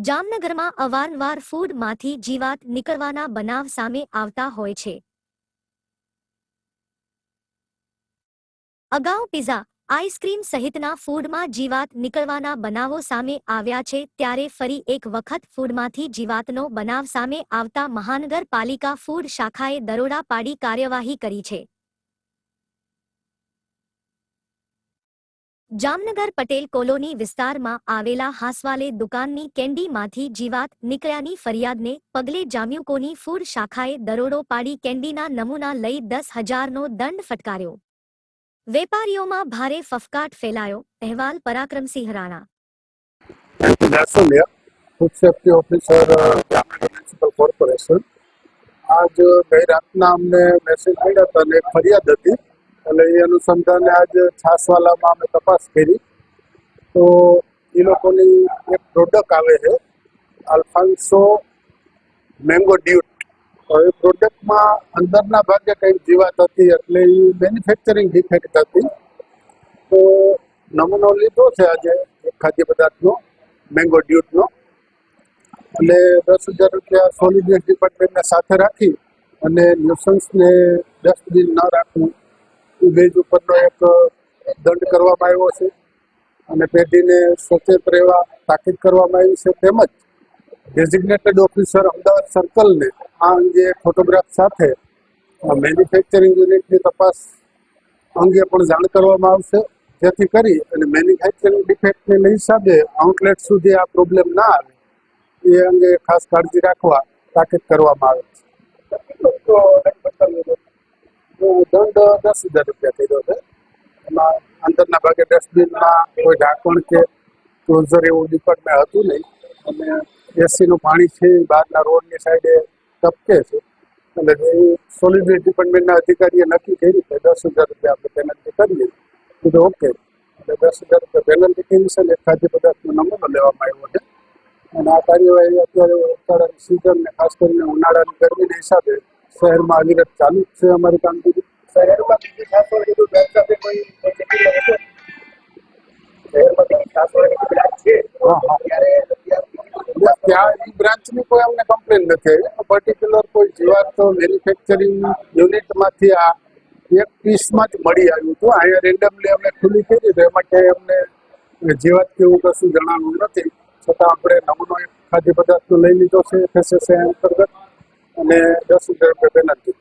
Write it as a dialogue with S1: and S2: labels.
S1: જામનગરમાં અવારનવાર ફૂડમાંથી જીવાત નીકળવાના બનાવ સામે આવતા હોય છે. અગાઉ પીઝા, આઈસ્ક્રીમ સહિતના ફૂડમાં જીવાત નીકળવાના બનાવો સામે આવ્યા છે ત્યારે ફરી એક વખત ફૂડમાંથી જીવાતનો બનાવ સામે આવતા મહાનગરપાલિકા ફૂડ શાખાએ દરોડા પાડી કાર્યવાહી કરી છે. જામનગર પટેલ કોલોની વિસ્તારમાં આવેલા હાસવાલે દુકાનની કેન્ડીમાંથી જીવાત નીકળ્યાની ફરિયાદને પગલે જામ્યુકોની ફૂડ શાખાએ દરોડો પાડી કેન્ડીના નમૂના લઈ દસ હજારનો દંડ ફટકાર્યો. વેપારીઓમાં ભારે ફફકાટ ફેલાયો. અહેવાલ Parakramsinh Rana.
S2: Food safety officer municipal corporation આજ ગઈ રાતના અમને મેસેજ મળ્યા હતા અને ફરિયાદ હતી. એટલે એ અનુસંધાને આજ છાસવાલામાં અમે તપાસ કરી. તો એ લોકોની એક પ્રોડક્ટ આવે છે અલ્ફાન્સો મેંગો ડ્યુટ. તો એ પ્રોડક્ટમાં અંદરના ભાગે કંઈક જીવાત હતી, એટલે એ મેન્યુફેક્ચરિંગ ડિફેક્ટ હતી. તો નમૂનો લીધો છે આજે ખાદ્ય પદાર્થનો, મેંગો ડ્યુટનો. એટલે દસ હજાર રૂપિયા સોલિડ વેસ્ટ ડિપાર્ટમેન્ટને સાથે રાખી અને ન્યુસન્સને ડસ્ટબિન ન રાખવું. બેજ ઉપરનો એક દંડ કરવામાં આવ્યો છે અને પેઢીને સચેત રહેવા, તાકીદ કરવામાં આવી છે તેમજ ડેઝિગ્નેટેડ ઓફિસર અમદાવાદ સર્કલને આ અંગે ફોટોગ્રાફ સાથે મેન્યુફેક્ચરિંગ યુનિટની તપાસ અંગે પણ જાણ કરવામાં આવશે. જેથી કરી અને મેન્યુફેક્ચરિંગ ડિફેક્ટને હિસાબે આઉટલેટ સુધી આ પ્રોબ્લેમ ના આવે. એ અંગે ખાસ કાળજી રાખવા તાકીદ કરવામાં આવે છે? દંડ દસ હજાર રૂપિયા કર્યો છે. એમાં અંદરના ભાગે ડસ્ટબિનમાં કોઈ ઢાંકણ કે ક્લોઝર એવું ડિપાર્ટમેન્ટ હતું નહીં. અને એસીનું પાણી છે બહારના રોડની સાઈડે ટપકે છે. એટલે જે સોલિડ વેસ્ટ ડિપાર્ટમેન્ટના અધિકારીએ નક્કી કર્યું કે દસ હજાર રૂપિયા આપણે પેનલ્ટી કરીએ. કીધું ઓકે. એટલે દસ હજાર રૂપિયા પેનલ્ટી કરી છે ને? ખાદ્ય પદાર્થનો નમૂનો લેવામાં આવ્યો છે. અને આ કાર્યવાહી અત્યારે ઉનાળાની સિઝન ને ખાસ કરીને ઉનાળાની ગરમીના હિસાબે શહેરમાં અવિરત ચાલુ જ છે અમારી કામગીરી. શહેરમાં બીજી ખાસ કોઈ ત્યાં એ બ્રાન્ચની કોઈ અમને કમ્પ્લેન નથી આવી. પર્ટિક્યુલર કોઈ જીવાત મેન્યુફેક્ચરિંગ યુનિટમાંથી આ એક પીસમાં જ મળી આવ્યું હતું. અહીંયા રેન્ડમલી અમે ખુલ્લી કરી તો એમાં માટે અમને જીવાત કે એવું કશું જણાવ્યું નથી. છતાં આપણે નમૂનો એક ખાદ્ય પદાર્થનો લઈ લીધો છે એફએસએસઆઈ અંતર્ગત. અને દસ હજાર રૂપિયા પેનલ્ટી દીધી છે